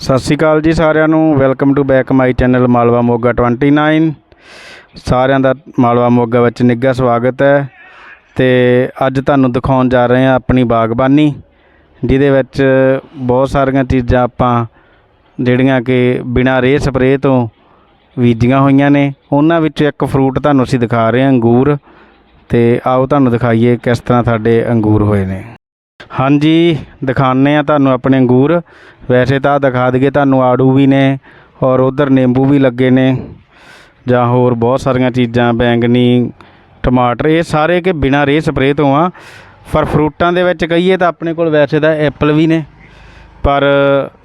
ਸਤਿ ਸ਼੍ਰੀ ਅਕਾਲ ਜੀ ਸਾਰਿਆਂ ਨੂੰ। Welcome to back my channel Malwa Moga 29 ਸਾਰਿਆਂ ਦਾ ਮਾਲਵਾ ਮੋਗਾ ਵਿੱਚ ਨਿੱਘਾ ਸਵਾਗਤ ਹੈ। ਤੇ ਅੱਜ ਤੁਹਾਨੂੰ ਦਿਖਾਉਣ ਜਾ ਰਹੇ ਹਾਂ ਆਪਣੀ ਬਾਗਬਾਨੀ, ਜਿਹਦੇ ਵਿੱਚ ਬਹੁਤ ਸਾਰੀਆਂ ਚੀਜ਼ਾਂ ਆਪਾਂ, ਜਿਹੜੀਆਂ ਕਿ ਬਿਨਾਂ ਰੇਹ ਸਪਰੇਅ ਤੋਂ ਬੀਜੀਆਂ ਹੋਈਆਂ ਨੇ। ਉਹਨਾਂ ਵਿੱਚੋਂ ਇੱਕ ਫਰੂਟ ਤੁਹਾਨੂੰ ਅਸੀਂ ਦਿਖਾ ਰਹੇ ਹਾਂ, ਅੰਗੂਰ। ਤੇ ਆਓ ਤੁਹਾਨੂੰ ਦਿਖਾਈਏ ਕਿਸ ਤਰ੍ਹਾਂ ਸਾਡੇ ਅੰਗੂਰ ਹੋਏ ਨੇ। ਹਾਂਜੀ, ਦਿਖਾਉਂਦੇ ਆ ਤੁਹਾਨੂੰ ਆਪਣੇ ਅੰਗੂਰ। ਵੈਸੇ ਤਾਂ ਦਿਖਾ ਦਈਏ, ਤੁਹਾਨੂੰ ਆੜੂ ਵੀ ਨੇ ਔਰ ਉਧਰ ਨਿੰਬੂ ਵੀ ਲੱਗੇ ਨੇ, ਜਾਂ ਹੋਰ ਬਹੁਤ ਸਾਰੀਆਂ ਚੀਜ਼ਾਂ, ਬੈਂਗਣੀ, ਟਮਾਟਰ, ਇਹ ਸਾਰੇ ਕਿ ਬਿਨਾਂ ਰੇਹ ਸਪਰੇਅ ਤੋਂ ਆ। ਪਰ ਫਰੂਟਾਂ ਦੇ ਵਿੱਚ ਕਹੀਏ ਤਾਂ ਆਪਣੇ ਕੋਲ ਵੈਸੇ ਤਾਂ ਐਪਲ ਵੀ ਨੇ, ਪਰ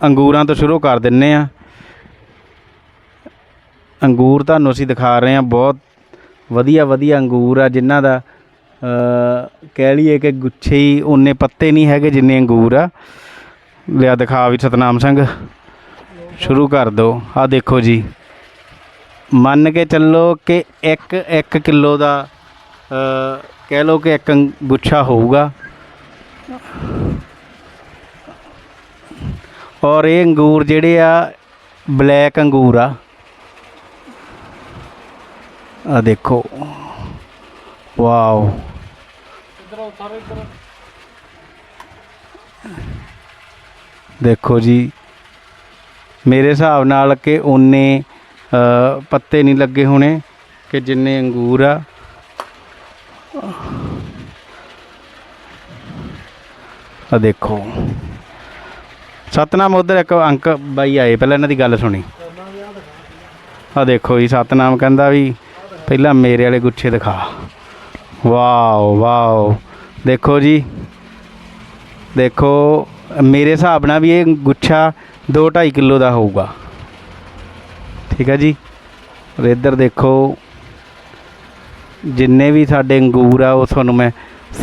ਅੰਗੂਰਾਂ ਤੋਂ ਸ਼ੁਰੂ ਕਰ ਦਿੰਨੇ ਆ। ਅੰਗੂਰ ਤੁਹਾਨੂੰ ਅਸੀਂ ਦਿਖਾ ਰਹੇ ਹਾਂ, ਬਹੁਤ ਵਧੀਆ ਵਧੀਆ ਅੰਗੂਰ ਆ, ਜਿਨ੍ਹਾਂ ਦਾ ਕਹਿ ਲਈਏ ਕਿ ਗੁੱਛੇ ਹੀ ਉਨੇ ਪੱਤੇ ਨਹੀਂ ਹੈਗੇ ਜਿੰਨੇ ਅੰਗੂਰ ਆ। ਲਿਆ ਦਿਖਾ ਵੀ ਸਤਨਾਮ ਸਿੰਘ। ਸ਼ੁਰੂ ਕਰ ਦਿਓ ਆ ਦੇਖੋ ਜੀ। ਮੰਨ ਕੇ ਚੱਲੋ ਕਿ 1 1 ਕਿਲੋ ਦਾ ਕਹਿ ਲਓ ਕਿ ਇੱਕ ਗੁੱਛਾ ਹੋਊਗਾ। ਔਰ ਇਹ ਅੰਗੂਰ ਜਿਹੜੇ ਆ, ਬਲੈਕ ਅੰਗੂਰ ਆ। ਆ ਦੇਖੋ। ਵਾਓ ਦੇਖੋ ਜੀ, ਮੇਰੇ ਹਿਸਾਬ ਨਾਲ ਕਿ ਉਨੇ ਪੱਤੇ ਨਹੀਂ ਲੱਗੇ ਹੋਣੇ, ਕਿ ਜਿੰਨੇ ਅੰਗੂਰ ਆ। ਆ ਦੇਖੋ। ਸਤਨਾਮ ਉਧਰ ਇੱਕ ਅੰਕ ਬਾਈ ਆਏ, ਪਹਿਲਾਂ ਇਹਨਾਂ ਦੀ ਗੱਲ ਸੁਣੀ। ਆ ਦੇਖੋ ਜੀ, ਸਤਨਾਮ ਕਹਿੰਦਾ ਵੀ, ਪਹਿਲਾਂ ਮੇਰੇ ਵਾਲੇ ਗੁੱਛੇ ਦਿਖਾ। Wow wow. ਦੇਖੋ ਜੀ। ਦੇਖੋ, ਮੇਰੇ ਹਿਸਾਬ ਨਾਲ ਵੀ ਇਹ ਗੁੱਛਾ 2.5 ਕਿਲੋ ਦਾ ਹੋਊਗਾ। ਠੀਕ ਹੈ ਜੀ? ਔਰ ਇੱਧਰ ਦੇਖੋ, ਜਿੰਨੇ ਵੀ ਸਾਡੇ ਅੰਗੂਰ ਆ, ਉਹ ਤੁਹਾਨੂੰ ਮੈਂ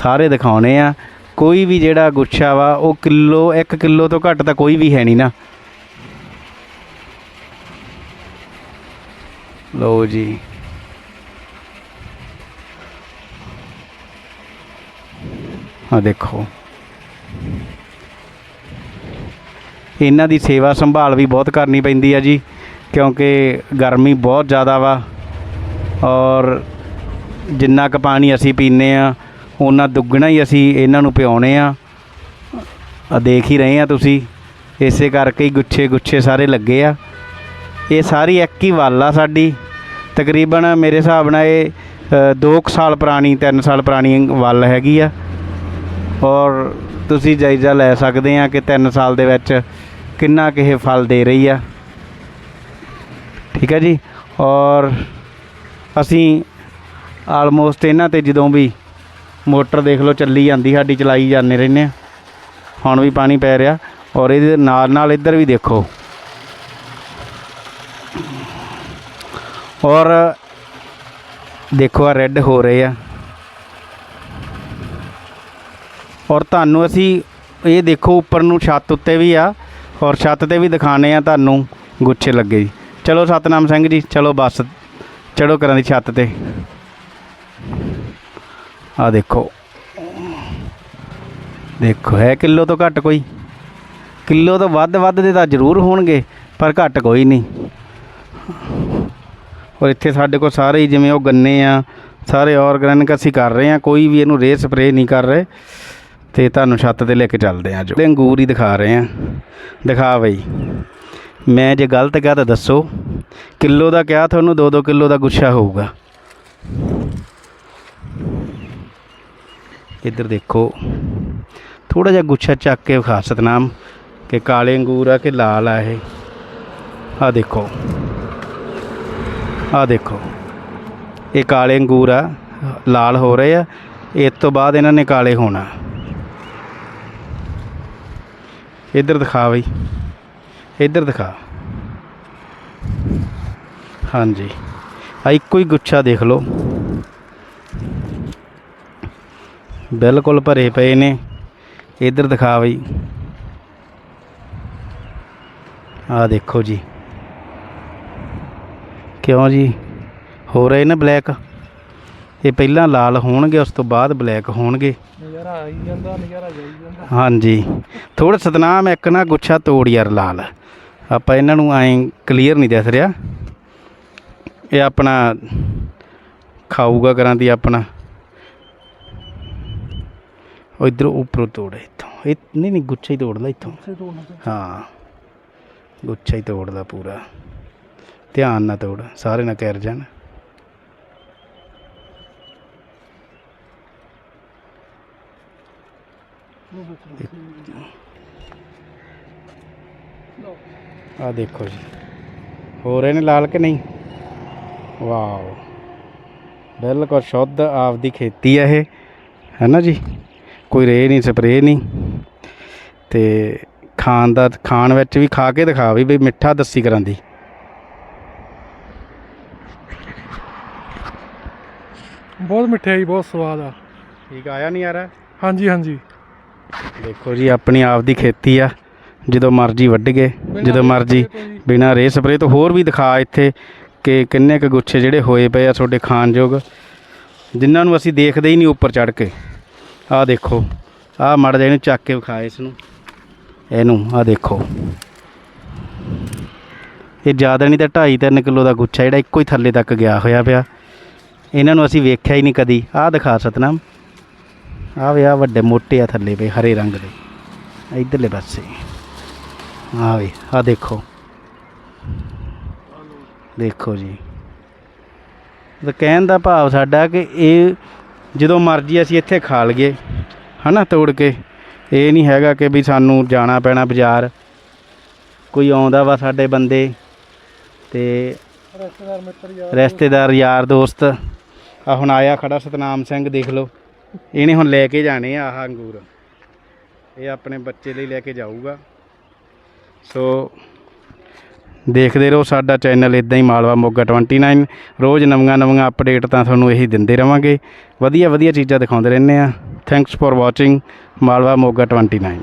ਸਾਰੇ ਦਿਖਾਉਣੇ ਆ। ਕੋਈ ਵੀ ਜਿਹੜਾ ਗੁੱਛਾ ਵਾ, ਉਹ ਕਿਲੋ 1 ਕਿਲੋ ਤੋਂ ਘੱਟ ਤਾਂ ਕੋਈ ਵੀ ਹੈ ਨਹੀਂ ਨਾ। ਲਓ ਜੀ। ਆ ਦੇਖੋ। ਇਹਨਾਂ ਦੀ ਸੇਵਾ ਸੰਭਾਲ ਵੀ ਬਹੁਤ ਕਰਨੀ ਪੈਂਦੀ ਆ ਜੀ, ਕਿਉਂਕਿ ਗਰਮੀ ਬਹੁਤ ਜ਼ਿਆਦਾ ਵਾ, ਔਰ ਜਿੰਨਾ ਕੁ ਪਾਣੀ ਅਸੀਂ ਪੀਂਦੇ ਆ ਉਹਨਾਂ ਦੁੱਗਣਾ ਹੀ ਅਸੀਂ ਇਹਨਾਂ ਨੂੰ ਪਿਆਉਣੇ ਆ। ਆ, ਦੇਖ ਹੀ ਰਹੇ ਆ ਤੁਸੀਂ, ਇਸੇ ਕਰਕੇ ਹੀ ਗੁੱਛੇ ਗੁੱਛੇ ਸਾਰੇ ਲੱਗੇ ਆ। ਇਹ ਸਾਰੀ ਇੱਕ ਹੀ ਵੱਲ ਆ ਸਾਡੀ, ਤਕਰੀਬਨ ਮੇਰੇ ਹਿਸਾਬ ਨਾਲ ਇਹ 2 ਸਾਲ ਪੁਰਾਣੀ 3 ਸਾਲ ਪੁਰਾਣੀ ਵੱਲ ਹੈਗੀ ਆ। ਔਰ ਤੁਸੀਂ ਜਾਇਜ਼ਾ ਲੈ ਸਕਦੇ ਆ ਕਿ 3 ਸਾਲ ਦੇ ਵਿੱਚ ਕਿੰਨਾ ਕੁ ਫਲ ਦੇ ਰਹੀ ਆ। ਠੀਕ ਹੈ ਜੀ? ਔਰ ਅਸੀਂ ਆਲਮੋਸਟ ਇਹਨਾਂ ਤੇ ਜਦੋਂ ਵੀ ਮੋਟਰ ਦੇਖ ਲਓ ਚੱਲੀ ਜਾਂਦੀ, ਸਾਡੀ ਚਲਾਈ ਜਾਂਦੇ ਰਹਿੰਦੇ ਆ। ਹੁਣ ਵੀ ਪਾਣੀ ਪੈ ਰਿਹਾ ਔਰ ਇਹਦੇ ਨਾਲ ਨਾਲ ਇੱਧਰ ਵੀ ਦੇਖੋ। ਔਰ ਦੇਖੋ ਆ ਰੈੱਡ ਹੋ ਰਹੇ ਆ। ਔਰ ਤੁਹਾਨੂੰ ਅਸੀਂ ਇਹ ਦੇਖੋ ਉੱਪਰ ਨੂੰ ਛੱਤ ਉੱਤੇ ਵੀ ਆ, ਔਰ ਛੱਤ ਤੇ ਵੀ ਦਿਖਾਣੇ ਆ ਤੁਹਾਨੂੰ ਗੁੱਛੇ ਲੱਗੇ ਜੀ। ਚਲੋ ਸਤਨਾਮ ਸਿੰਘ ਜੀ, ਚਲੋ ਬੱਸ ਚੜੋ ਕਰਾਂ ਦੀ ਛੱਤ ਤੇ। ਆ ਦੇਖੋ। ਦੇਖੋ, ਹੈ ਕਿਲੋ ਤੋਂ ਘੱਟ ਕੋਈ? ਕਿਲੋ ਤੋਂ ਵੱਧ ਵੱਧ ਦੇ ਤਾਂ ਜ਼ਰੂਰ ਹੋਣਗੇ, ਪਰ ਘੱਟ ਕੋਈ ਨਹੀਂ। ਔਰ ਇੱਥੇ ਸਾਡੇ ਕੋਲ ਸਾਰੇ ਹੀ ਜਿਵੇਂ ਉਹ ਗੰਨੇ ਆ, ਸਾਰੇ ਆਰਗੈਨਿਕ ਅਸੀਂ ਕਰ ਰਹੇ ਆ, ਕੋਈ ਵੀ ਇਹਨੂੰ ਰੇਹ ਸਪਰੇਅ ਨਹੀਂ ਕਰ ਰਹੇ। ਤੇ ਤੁਹਾਨੂੰ ਛੱਤ ਤੇ ਲੈ ਕੇ ਚੱਲਦੇ ਆ ਜੋ ਤੇ ਅੰਗੂਰ ਹੀ ਦਿਖਾ ਰਹੇ ਆ। ਦਿਖਾ ਬਈ। ਮੈਂ ਜੇ ਗਲਤ ਕਿਹਾ ਤਾਂ ਦੱਸੋ। ਕਿਲੋ ਦਾ ਕਿਹਾ ਤੁਹਾਨੂੰ 2-2 ਕਿਲੋ ਦਾ ਗੁੱਛਾ ਹੋਊਗਾ। ਇੱਧਰ ਦੇਖੋ। ਥੋੜਾ ਜਿਹਾ ਗੁੱਛਾ ਚੱਕ ਕੇ ਵਿਖਾ, ਸਤਨਾਮ। ਕਿ ਕਾਲੇ ਅੰਗੂਰ ਆ ਕਿ ਲਾਲ ਆ ਇਹ? ਆ ਦੇਖੋ। ਆ ਦੇਖੋ। ਇਹ ਕਾਲੇ ਅੰਗੂਰ ਆ। ਲਾਲ ਹੋ ਰਹੇ ਆ। ਇਸ ਤੋਂ ਬਾਅਦ ਇਹਨਾਂ ਨੇ ਕਾਲੇ ਹੋਣਾ। ਇੱਧਰ ਦਿਖਾ ਬਈ। ਇੱਧਰ ਦਿਖਾ। ਹਾਂਜੀ। ਆ ਇੱਕੋ ਹੀ ਗੁੱਛਾ ਦੇਖ ਲਓ। ਬਿਲਕੁਲ ਭਰੇ ਪਏ ਨੇ। ਇੱਧਰ ਦਿਖਾ ਬਈ। ਆ ਦੇਖੋ ਜੀ। ਕਿਉਂ ਜੀ? ਹੋ ਰਹੇ ਨੇ ਬਲੈਕ। ਇਹ ਪਹਿਲਾਂ ਲਾਲ ਹੋਣਗੇ, ਉਸ ਤੋਂ ਬਾਅਦ ਬਲੈਕ ਹੋਣਗੇ। ਨਜ਼ਾਰਾ ਆਈ ਜਾਂਦਾ ਨਜ਼ਾਰਾ ਜਾਈ ਜਾਂਦਾ। ਹਾਂਜੀ। ਥੋੜਾ ਸਤਨਾਮ ਇੱਕ ਨਾ ਗੁੱਛਾ ਤੋੜ ਯਾਰ ਲਾਲ। ਆਪਾਂ ਇਹਨਾਂ ਨੂੰ ਐਂ ਕਲੀਅਰ ਨਹੀਂ ਦਿਖ ਰਿਹਾ। ਇਹ ਆਪਣਾ ਖਾਊਗਾ ਕਰਾਂ ਦੀ ਆਪਣਾ। ਉਹ ਇਧਰੋਂ ਉੱਪਰੋਂ ਤੋੜ ਇੱਥੋਂ। ਇਹ ਨਹੀਂ ਨਹੀਂ ਗੁੱਛਾ ਹੀ ਤੋੜਦਾ ਇੱਥੋਂ। ਹਾਂ ਗੁੱਛਾ ਹੀ ਤੋੜਦਾ ਪੂਰਾ। ਧਿਆਨ ਨਾਲ ਤੋੜ ਸਾਰੇ ਨਾ ਕਹਿਰ ਜਾਣ। ਆ ਦੇਖੋ ਜੀ। ਹੋ ਰਹੇ ਨੇ ਲਾਲ ਕਿ ਨਹੀਂ? ਵਾਓ। ਬਿਲਕੁਲ ਸ਼ੁੱਧ ਆਪਦੀ ਖੇਤੀ ਆ ਇਹ। ਹੈ ਨਾ ਜੀ? ਕੋਈ ਰੇ ਨਹੀਂ ਸਪਰੇ ਨਹੀਂ। ਤੇ ਖਾਣ ਦਾ ਖਾਣ ਵਿੱਚ ਵੀ ਖਾ ਕੇ ਦਿਖਾ ਵੀ ਬਈ ਮਿੱਠਾ ਦੱਸੀ ਕਰਾਂਦੀ ਬਹੁਤ ਮਠਿਆਈ ਬਹੁਤ ਸਵਾਦ ਆ। ਠੀਕ ਆਇਆ ਨਹੀਂ ਯਾਰ? ਹਾਂਜੀ ਹਾਂਜੀ। ਦੇਖੋ ਜੀ, ਆਪਣੀ ਆਪ ਦੀ ਖੇਤੀ ਆ। ਜਦੋਂ ਮਰਜ਼ੀ ਵੱਢ ਗਏ, ਜਦੋਂ ਮਰਜ਼ੀ ਬਿਨਾਂ ਰੇ ਸਪਰੇ ਤੋਂ ਹੋਰ ਵੀ ਦਿਖਾ ਇੱਥੇ ਕਿ ਕਿੰਨੇ ਕੁ ਗੁੱਛੇ ਜਿਹੜੇ ਹੋਏ ਪਏ ਆ ਤੁਹਾਡੇ ਖਾਣਯੋਗ। ਜਿਨ੍ਹਾਂ ਨੂੰ ਅਸੀਂ ਦੇਖਦੇ ਹੀ ਨਹੀਂ ਉੱਪਰ ਚੜ ਕੇ। ਆਹ ਦੇਖੋ, ਆਹ ਮੜ ਜਾ ਇਹਨੂੰ ਚੱਕ ਕੇ ਵਿਖਾ ਇਸ ਨੂੰ। ਇਹਨੂੰ, ਆਹ ਦੇਖੋ। ਇਹ ਜ਼ਿਆਦਾ ਨਹੀਂ ਤਾਂ 2.5 3 ਕਿਲੋ ਦਾ ਗੁੱਛਾ ਜਿਹੜਾ ਇੱਕੋ ਹੀ ਥੱਲੇ ਤੱਕ ਗਿਆ ਹੋਇਆ ਪਿਆ। ਇਹਨਾਂ ਨੂੰ ਅਸੀਂ ਵੇਖਿਆ ਹੀ ਨਹੀਂ ਕਦੀ। ਆਹ ਦਿਖਾ ਸਤਨਾਮ। ਆਹ ਵੇ ਆਹ ਵੱਡੇ ਮੋਟੇ ਆ ਥੱਲੇ ਪਏ ਹਰੇ ਰੰਗ ਦੇ। ਇਧਰਲੇ ਪਾਸੇ। ਆਹ ਵੇ ਆਹ ਦੇਖੋ। ਦੇਖੋ ਜੀ। ਤਾਂ ਕਹਿਣ ਦਾ ਭਾਵ ਸਾਡਾ ਕਿ ਇਹ ਜਦੋਂ ਮਰਜ਼ੀ ਅਸੀਂ ਇੱਥੇ ਖਾ ਲਈਏ ਹਨਾ ਤੋੜ ਕੇ। ਇਹ ਨਹੀਂ ਹੈਗਾ ਕਿ ਵੀ ਸਾਨੂੰ ਜਾਣਾ ਪੈਣਾ ਬਾਜ਼ਾਰ। ਕੋਈ ਆਉਂਦਾ ਵਾ ਸਾਡੇ ਬੰਦੇ ਤੇ ਰਿਸ਼ਤੇਦਾਰ ਮਿੱਤਰ ਯਾਰ ਰਿਸ਼ਤੇਦਾਰ ਯਾਰ ਦੋਸਤ। ਆ ਹੁਣ ਆਇਆ ਖੜਾ ਸਤਨਾਮ ਸਿੰਘ ਦੇਖ ਲਓ। ਇਹਨੇ ਹੁਣ ਲੈ ਕੇ ਜਾਣੇ ਆ ਆਹ ਅੰਗੂਰ। ਇਹ ਆਪਣੇ ਬੱਚੇ ਲਈ ਲੈ ਕੇ ਜਾਊਗਾ। ਸੋ ਦੇਖਦੇ ਰਹੋ ਸਾਡਾ ਚੈਨਲ ਇਦਾਂ ਹੀ ਮਾਲਵਾ ਮੋਗਾ 29 ਰੋਜ਼ ਨਵੀਆਂ ਨਵੀਆਂ ਅਪਡੇਟ ਤਾਂ ਤੁਹਾਨੂੰ ਇਹੀ ਦਿੰਦੇ ਰਵਾਂਗੇ। ਵਧੀਆ ਵਧੀਆ ਚੀਜ਼ਾਂ ਦਿਖਾਉਂਦੇ ਰਹਿੰਦੇ ਆ। Thanks for watching Malwa Moga 29